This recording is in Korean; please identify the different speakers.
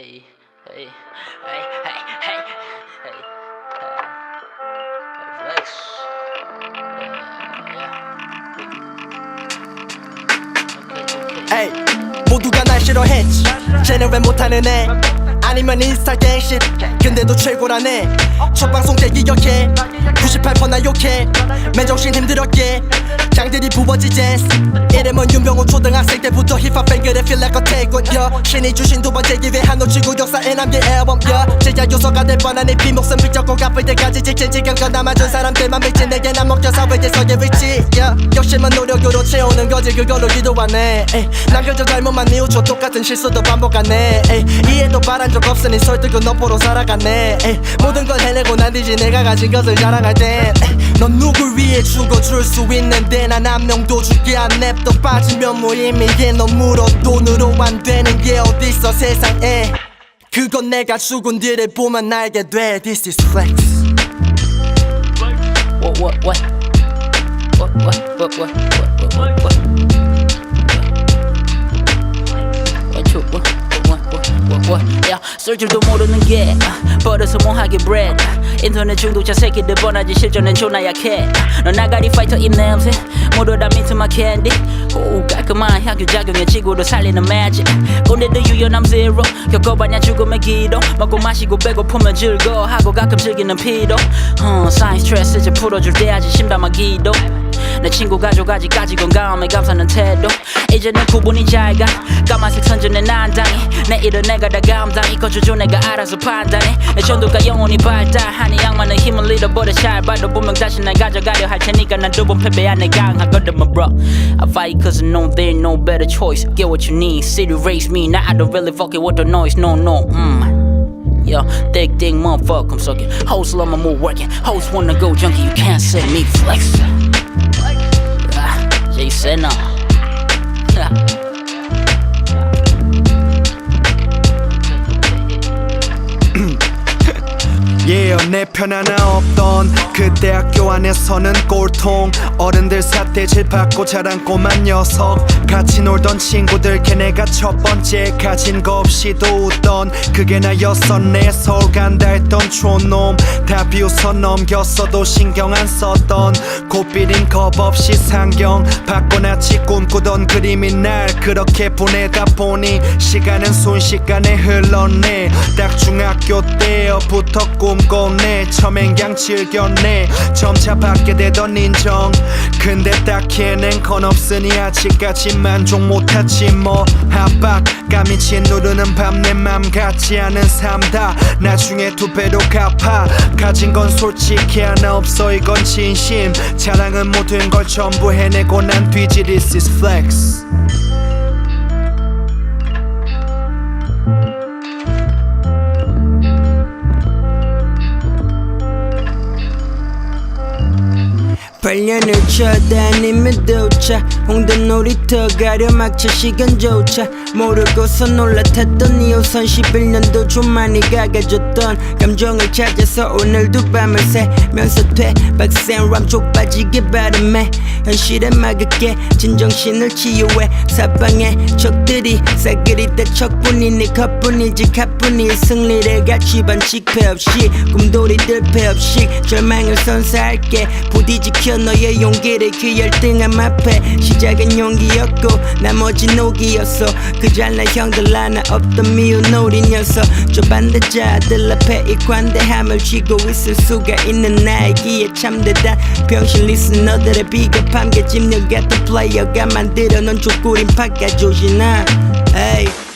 Speaker 1: Uh, flex. Uh, yeah. Okay, okay.
Speaker 2: 에이 모두가 날 싫어했지 쟤는 왜 못하는 애 아니면 인스타 갱신 근데도 최고라네 첫 방송 때 기억해 98%나 욕해 맨정신 힘들었게 장들이 부어지제 이름은 윤병호 초등학생 때부터 힙합 팬들의 feel like a on yeah. 신이 주신 두 번째 기회 한노치고 역사에 남긴 앨범 yeah. 제자 요소가 될 뻔한 내 비목선 비적고 갚을 때까지 지킨 지경껏 남아준 사람들만 믿지 내게 난 먹혀 사회에서의 위치 yeah. 욕심은 노력으로 채우는 거지 그걸로 기도하네 에이. 남겨져 잘못만 뉘우쳐 똑같은 실수도 반복하네. 이해도 바란 적 없으니 설득은 너포로 살아가네. 에이. 모든 걸 해내고 난 뒤지 내가 가진 것을 자랑할 땐넌 누굴 위해 죽어줄 수 있는데 난 한 명도 죽게 안 냅둬 빠지면 무의미해 너 물어 돈으로 안 되는 게 어딨어 세상에. 그건 내가 죽은 뒤를 보면 알게 돼. This is flex
Speaker 1: what, what? What, what, what, what, what, what, 쓸 줄도 모르는 게. 아, 버려서 뭐하게 bread. 인터넷 중독자 새끼들 뻔하지 실전엔 존나 약해. 너 나가리 파이터 입냄새 다 민트마 캔디 오 깔끔한 향유작용에 지구를 살리는 매직 꼰대도 유연함 zero. 겪어봤냐 죽음의 기도 먹고 마시고 배고프면 즐거워하고 가끔 즐기는 어, 사인 스트레스 이제 풀어줄 때 아직 심담하기도 내 친구 가족아직까지 건강함에 감사는 태도 이제는 구분이 잘가 까만색 선전에 난당해 내일은 내가 다 감당히 거쳐줘 내가 알아서 판단해 내 전도가 영혼이 발달하니 악마는 힘을 잃어버려 잘 봐도 분명 다시 날 가져가려 할 테니까 난 두 번 패배한 내 강하거든 my bro I fight cause I know there ain't no better choice Get what you need, city race me Now I don't really fuck it with the noise, no no mm. Yo, thick thick motherfucker, I'm sucking Hoes love my mood working Hoes wanna go junkie, you can't set me flex Ah, No.
Speaker 3: yeah, 내편 하나 없던 그 대 학교 안에서는 꼴통. 어른들 삿대질 받고 자란 꼬만 녀석. 같이 놀던 친구들 걔네가 첫 번째 가진 거 없이도 웃던. 그게 나였었네. 서울 간다 했던 촌놈. 다 비웃어 넘겼어도 신경 안 썼던 고삐린 겁 없이 상경. 나치 꿈꾸던 그림이 날 그렇게 보내다 보니 시간은 순식간에 흘렀네. 딱 중학교 때부터 처음엔 그냥 즐겼네. 점차 받게 되던 인정. 근데 딱히 해낸 건 없으니 아직까지 만족 못하지 뭐. 압박 감이 짓누르는 밤 내 맘 같지 않은 삶다 나중에 두 배로 갚아. 가진 건 솔직히 하나 없어 이건 진심 자랑은 모든 걸 전부 해내고 난 뒤지 This is flex.
Speaker 4: 팔년을 쳐다니며 도착. 홍대 놀이터 가려 막차 시간조차 모르고서 놀라탔던 이 우선 11년도 좀 많이 가가졌던 감정을 찾아서 오늘도 밤을 새면서 퇴박센 람 족빠지게 바람에 현실에 막을게 진정신을 치유해 사방에 적들이 싸그리다 척뿐이니 컵뿐이지 카뿐이 승리를 같이 반칙패 없이 꿈돌이들 패 없이 절망을 선사할게 부디 지켜 너의 용기를 그 열등함 앞에 시작은 용기였고 나머지 녹이었어 그 잘난 형들 하나 없던 미운 노린 녀석. 저 반대자들 앞에 이 관대함을 쥐고 있을 수가 있는 나에게 참 대단. 병신 리스너들의 비겁함 개집력 같은 플레이어가 만들어 놓은 족구린 파가 조시나. 에이